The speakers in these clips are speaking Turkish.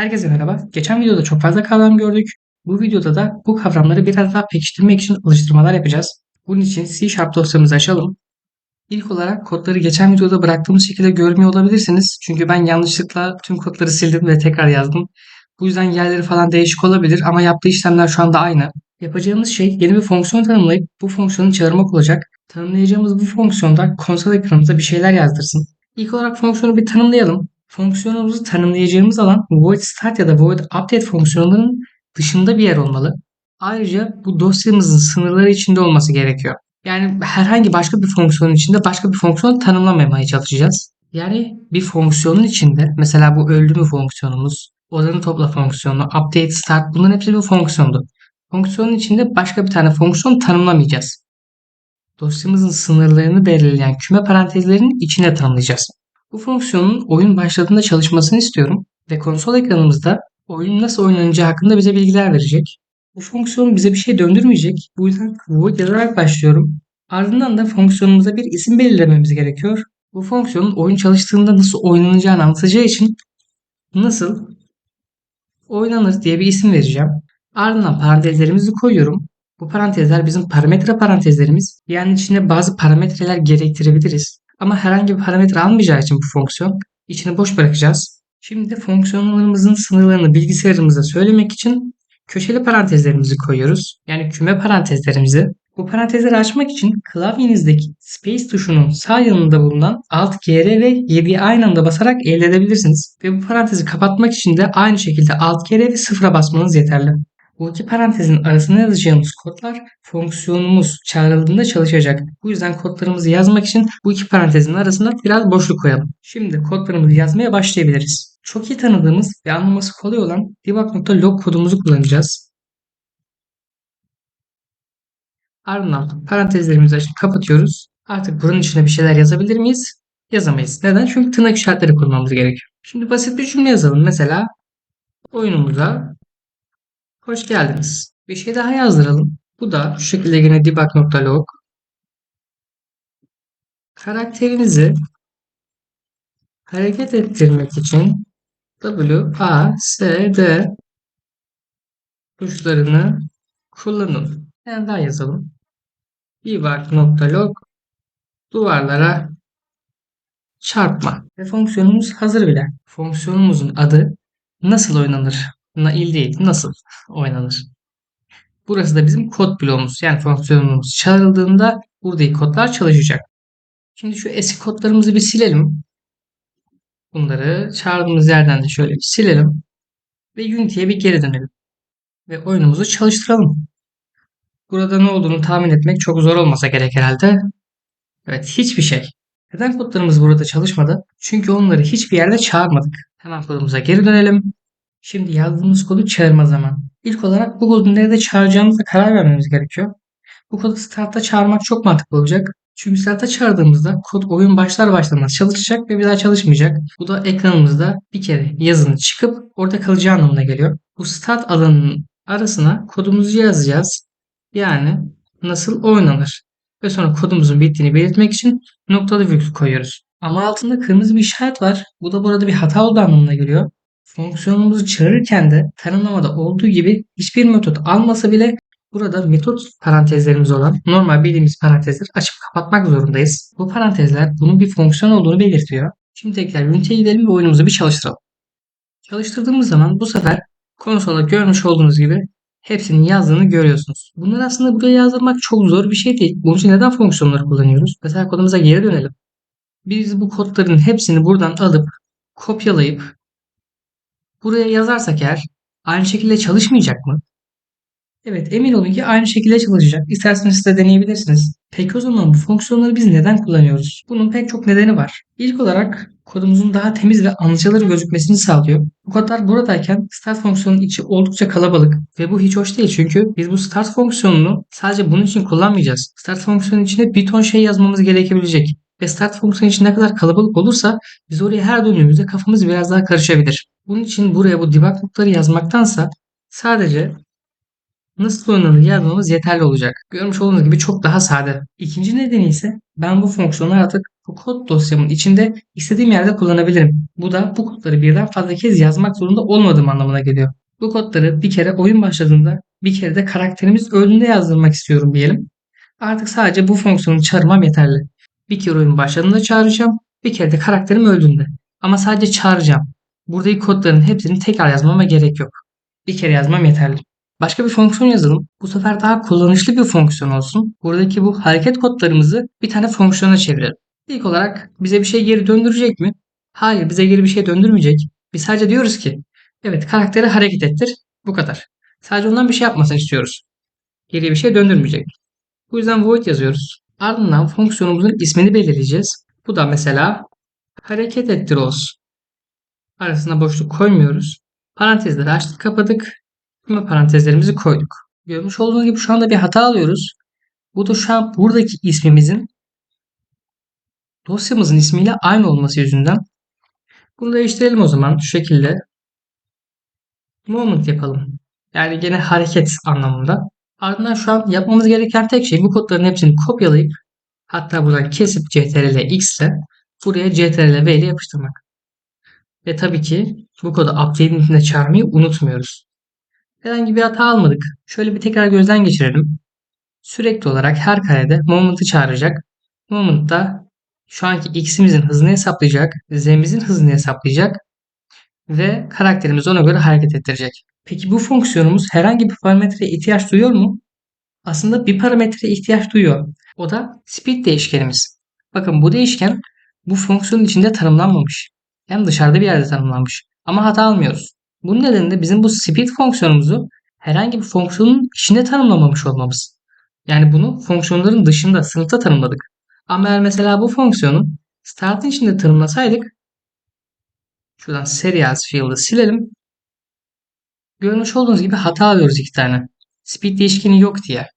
Herkese merhaba. Geçen videoda çok fazla kavram gördük. Bu videoda da bu kavramları biraz daha pekiştirmek için alıştırmalar yapacağız. Bunun için C Sharp dosyamızı açalım. İlk olarak kodları geçen videoda bıraktığımız şekilde görmüyor olabilirsiniz. Çünkü ben yanlışlıkla tüm kodları sildim ve tekrar yazdım. Bu yüzden yerleri falan değişik olabilir ama yaptığı işlemler şu anda aynı. Yapacağımız şey yeni bir fonksiyon tanımlayıp bu fonksiyonu çağırmak olacak. Tanımlayacağımız bu fonksiyonda konsol ekranımıza bir şeyler yazdırsın. İlk olarak fonksiyonu bir tanımlayalım. Fonksiyonumuzu tanımlayacağımız alan void start ya da void update fonksiyonlarının dışında bir yer olmalı. Ayrıca bu dosyamızın sınırları içinde olması gerekiyor. Yani herhangi başka bir fonksiyonun içinde başka bir fonksiyon tanımlamamaya çalışacağız. Yani bir fonksiyonun içinde mesela bu öldü mü fonksiyonumuz, odanı topla fonksiyonu, update start bunların hepsi bir fonksiyondu. Fonksiyonun içinde başka bir tane fonksiyon tanımlamayacağız. Dosyamızın sınırlarını belirleyen küme parantezlerinin içine tanımlayacağız. Bu fonksiyonun oyun başladığında çalışmasını istiyorum ve konsol ekranımızda oyun nasıl oynanacağı hakkında bize bilgiler verecek. Bu fonksiyon bize bir şey döndürmeyecek. Bu yüzden void yazarak başlıyorum. Ardından da fonksiyonumuza bir isim belirlememiz gerekiyor. Bu fonksiyonun oyun çalıştığında nasıl oynanacağını anlatacağı için nasıl oynanır diye bir isim vereceğim. Ardından parantezlerimizi koyuyorum. Bu parantezler bizim parametre parantezlerimiz. Yani içine bazı parametreler gerektirebiliriz. Ama herhangi bir parametre almayacağı için bu fonksiyon içini boş bırakacağız. Şimdi fonksiyonlarımızın sınırlarını bilgisayarımıza söylemek için köşeli parantezlerimizi koyuyoruz. Yani küme parantezlerimizi. Bu parantezleri açmak için klavyenizdeki space tuşunun sağ yanında bulunan alt GR ve 7'yi aynı anda basarak elde edebilirsiniz. Ve bu parantezi kapatmak için de aynı şekilde alt GR ve 0'a basmanız yeterli. Bu iki parantezin arasına yazacağımız kodlar fonksiyonumuz çağrıldığında çalışacak. Bu yüzden kodlarımızı yazmak için bu iki parantezin arasında biraz boşluk koyalım. Şimdi kodlarımızı yazmaya başlayabiliriz. Çok iyi tanıdığımız ve anlaması kolay olan debug.log kodumuzu kullanacağız. Ardından parantezlerimizi açıp kapatıyoruz. Artık bunun içine bir şeyler yazabilir miyiz? Yazamayız. Neden? Çünkü tırnak işaretleri kurmamız gerekiyor. Şimdi basit bir cümle yazalım. Mesela oyunumuza Hoş geldiniz. Bir şey daha yazdıralım. Bu da şu şekilde yine debug.log karakterinizi hareket ettirmek için W, A, S, D tuşlarını kullanın. Yani daha yazalım. debug.log duvarlara çarpma. Ve fonksiyonumuz hazır bile. Fonksiyonumuzun adı nasıl oynanır il değil, nasıl oynanır. Burası da bizim kod bloğumuz. Yani fonksiyonumuz çağrıldığında buradaki kodlar çalışacak. Şimdi şu eski kodlarımızı bir silelim. Bunları çağırdığımız yerden de şöyle bir silelim. Ve Unity'ye bir geri dönelim. Ve oyunumuzu çalıştıralım. Burada ne olduğunu tahmin etmek çok zor olmasa gerek herhalde. Evet hiçbir şey. Neden kodlarımız burada çalışmadı? Çünkü onları hiçbir yerde çağırmadık. Hemen kodumuza geri dönelim. Şimdi yazdığımız kodu çağırma zaman. İlk olarak bu kodu nerede çağıracağımıza karar vermemiz gerekiyor. Bu kodu start'a çağırmak çok mantıklı olacak. Çünkü start'a çağırdığımızda kod oyun başlar başlamaz çalışacak ve bir daha çalışmayacak. Bu da ekranımızda bir kere yazının çıkıp orada kalacağı anlamına geliyor. Bu start alanının arasına kodumuzu yazacağız. Yani nasıl oynanır. Ve sonra kodumuzun bittiğini belirtmek için noktalı virgül koyuyoruz. Ama altında kırmızı bir işaret var. Bu da burada bir hata olduğu anlamına geliyor. Fonksiyonumuzu çağırırken de tanımlamada olduğu gibi hiçbir metot almasa bile burada metot parantezlerimiz olan normal bildiğimiz parantezleri açıp kapatmak zorundayız. Bu parantezler bunun bir fonksiyon olduğunu belirtiyor. Şimdi tekrar Unity'ye gidelim ve oyunumuzu bir çalıştıralım. Çalıştırdığımız zaman bu sefer konsolda görmüş olduğunuz gibi hepsinin yazdığını görüyorsunuz. Bunları aslında buraya yazdırmak çok zor bir şey değil. Bunun için neden fonksiyonları kullanıyoruz? Mesela kodumuza geri dönelim. Biz bu kodların hepsini buradan alıp kopyalayıp buraya yazarsak eğer aynı şekilde çalışmayacak mı? Evet emin olun ki aynı şekilde çalışacak. İsterseniz siz de deneyebilirsiniz. Peki o zaman bu fonksiyonları biz neden kullanıyoruz? Bunun pek çok nedeni var. İlk olarak kodumuzun daha temiz ve anlaşılır gözükmesini sağlıyor. Bu kodlar buradayken start fonksiyonunun içi oldukça kalabalık ve bu hiç hoş değil çünkü biz bu start fonksiyonunu sadece bunun için kullanmayacağız. Start fonksiyonunun içine bir ton şey yazmamız gerekebilecek. Ve start fonksiyonu için ne kadar kalabalık olursa biz oraya her döndüğümüzde kafamız biraz daha karışabilir. Bunun için buraya bu debug notları yazmaktansa sadece nasıl oynanır yazmamız yeterli olacak. Görmüş olduğunuz gibi çok daha sade. İkinci nedeni ise ben bu fonksiyonu artık bu kod dosyamın içinde istediğim yerde kullanabilirim. Bu da bu kodları birden fazla kez yazmak zorunda olmadığım anlamına geliyor. Bu kodları bir kere oyun başladığında bir kere de karakterimiz öldüğünde yazdırmak istiyorum diyelim. Artık sadece bu fonksiyonu çağırmam yeterli. Bir kere oyun başladığında çağıracağım. Bir kere de karakterim öldüğünde. Ama sadece çağıracağım. Buradaki kodların hepsini tekrar yazmama gerek yok. Bir kere yazmam yeterli. Başka bir fonksiyon yazalım. Bu sefer daha kullanışlı bir fonksiyon olsun. Buradaki bu hareket kodlarımızı bir tane fonksiyona çevirelim. İlk olarak bize bir şey geri döndürecek mi? Hayır bize geri bir şey döndürmeyecek. Biz sadece diyoruz ki evet karakteri hareket ettir. Bu kadar. Sadece ondan bir şey yapmasını istiyoruz. Geriye bir şey döndürmeyecek. Bu yüzden void yazıyoruz. Ardından fonksiyonumuzun ismini belirleyeceğiz. Bu da mesela hareket ettir olsun. Arasına boşluk koymuyoruz. Parantezleri açtık kapadık. Ve parantezlerimizi koyduk. Görmüş olduğunuz gibi şu anda bir hata alıyoruz. Bu da şu an buradaki ismimizin dosyamızın ismiyle aynı olması yüzünden. Bunu değiştirelim o zaman şu şekilde. Moment yapalım. Yani gene hareket anlamında. Ardından şu an yapmamız gereken tek şey bu kodların hepsini kopyalayıp hatta buradan kesip ctrl x ile buraya ctrl v ile yapıştırmak. Ve tabii ki bu kodu update'in içinde çağırmayı unutmuyoruz. Herhangi bir hata almadık. Şöyle bir tekrar gözden geçirelim. Sürekli olarak her karede moment'ı çağıracak. Moment da şu anki x'imizin hızını hesaplayacak, z'imizin hızını hesaplayacak ve karakterimiz ona göre hareket ettirecek. Peki bu fonksiyonumuz herhangi bir parametreye ihtiyaç duyuyor mu? Aslında bir parametreye ihtiyaç duyuyor. O da speed değişkenimiz. Bakın bu değişken bu fonksiyonun içinde tanımlanmamış. Hem dışarıda bir yerde tanımlanmış. Ama hata almıyoruz. Bunun nedeni de bizim bu speed fonksiyonumuzu herhangi bir fonksiyonun içinde tanımlamamış olmamız. Yani bunu fonksiyonların dışında, sınıfta tanımladık. Ama eğer mesela bu fonksiyonu start'ın içinde tanımlasaydık şuradan serials field'ı silelim. Görmüş olduğunuz gibi hata alıyoruz iki tane. Speed değişkeni yok diye.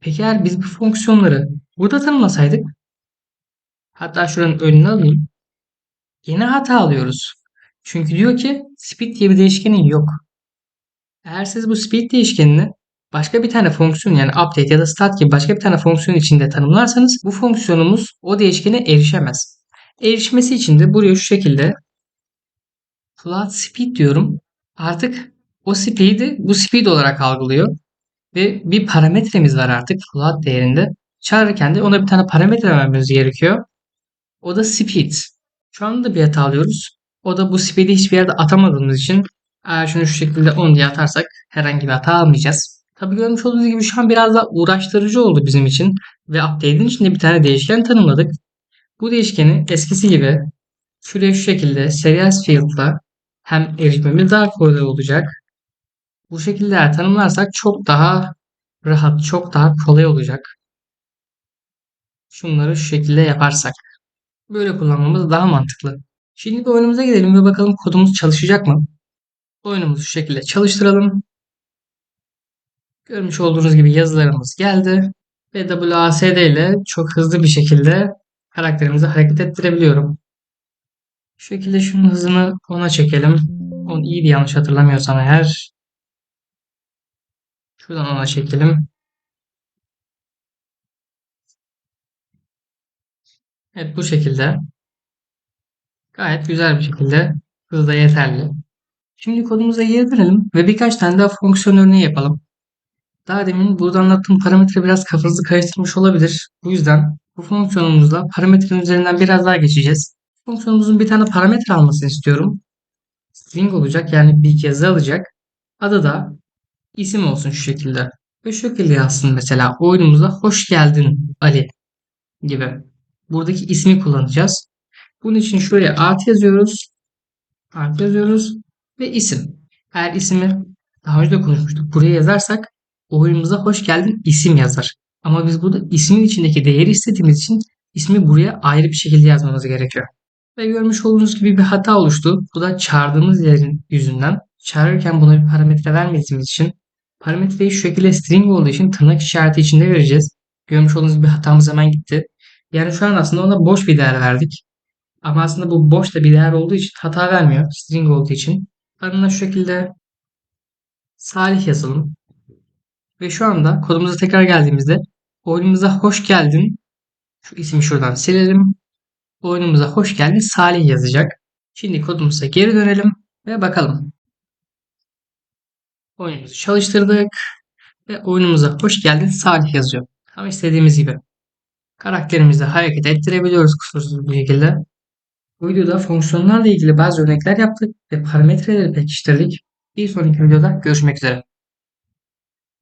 Peki eğer biz bu fonksiyonları burada tanımlasaydık hatta şuranın önüne alayım. Yine hata alıyoruz. Çünkü diyor ki speed diye bir değişkenin yok. Eğer siz bu speed değişkenini başka bir tane fonksiyon yani update ya da stat gibi başka bir tane fonksiyon içinde tanımlarsanız bu fonksiyonumuz o değişkene erişemez. Erişmesi için de buraya şu şekilde float speed diyorum. Artık o speed'i bu speed olarak algılıyor. Ve bir parametremiz var artık float değerinde. Çağırırken de ona bir tane parametre vermemiz gerekiyor. O da speed. Şu anda bir hata alıyoruz. O da bu speed'i hiçbir yerde atamadığımız için eğer şunu şu şekilde 10 diye atarsak herhangi bir hata almayacağız. Tabi görmüş olduğunuz gibi şu an biraz daha uğraştırıcı oldu bizim için. Ve update'in içinde bir tane değişken tanımladık. Bu değişkeni eskisi gibi şuraya şu şekilde serials field'la hem erişmemiz daha kolay olacak. Bu şekilde tanımlarsak çok daha rahat, çok daha kolay olacak. Şunları şu şekilde yaparsak. Böyle kullanmamız daha mantıklı. Şimdi bir oyunumuza gidelim ve bakalım kodumuz çalışacak mı? Oyunumuzu şu şekilde çalıştıralım. Görmüş olduğunuz gibi yazılarımız geldi. Ve WASD ile çok hızlı bir şekilde karakterimizi hareket ettirebiliyorum. Şu şekilde şunun hızını ona çekelim. 10 iyiydi yanlış hatırlamıyorsam eğer. Şuradan ona çekelim. Evet bu şekilde. Gayet güzel bir şekilde hızda yeterli. Şimdi kodumuza dönelim ve birkaç tane daha fonksiyon örneği yapalım. Daha demin burada anlattığım parametre biraz kafanızı karıştırmış olabilir. Bu yüzden bu fonksiyonumuzla parametrenin üzerinden biraz daha geçeceğiz. Fonksiyonumuzun bir tane parametre almasını istiyorum. String olacak yani bir yazı alacak. Adı da isim olsun şu şekilde. Ve şu şekilde yazsın mesela oyunumuza hoş geldin Ali gibi. Buradaki ismi kullanacağız. Bunun için şöyle art yazıyoruz. Art yazıyoruz ve isim. Eğer ismi daha önce de konuşmuştuk. Buraya yazarsak oyunumuza hoş geldin isim yazar. Ama biz burada ismin içindeki değeri istediğimiz için ismi buraya ayrı bir şekilde yazmamız gerekiyor. Ve görmüş olduğunuz gibi bir hata oluştu. Bu da çağırdığımız yerin yüzünden. Çağırırken buna bir parametre vermediğimiz için parametreyi şu şekilde string olduğu için tırnak işareti içinde vereceğiz. Görmüş olduğunuz gibi hatamız hemen gitti. Yani şu an aslında ona boş bir değer verdik. Ama aslında bu boş da bir değer olduğu için hata vermiyor. String olduğu için. Ardından şu şekilde Salih yazalım. Ve şu anda kodumuza tekrar geldiğimizde oyunumuza hoş geldin. Şu ismi şuradan silelim. oyunumuza hoş geldin Salih yazacak. Şimdi kodumuza geri dönelim ve bakalım. Oyunumuzu çalıştırdık ve oyunumuza hoş geldin Salih yazıyor. Tam istediğimiz gibi. Karakterimizi hareket ettirebiliyoruz kusursuz bir şekilde. Bu videoda fonksiyonlarla ilgili bazı örnekler yaptık ve parametreleri pekiştirdik. Bir sonraki videoda görüşmek üzere.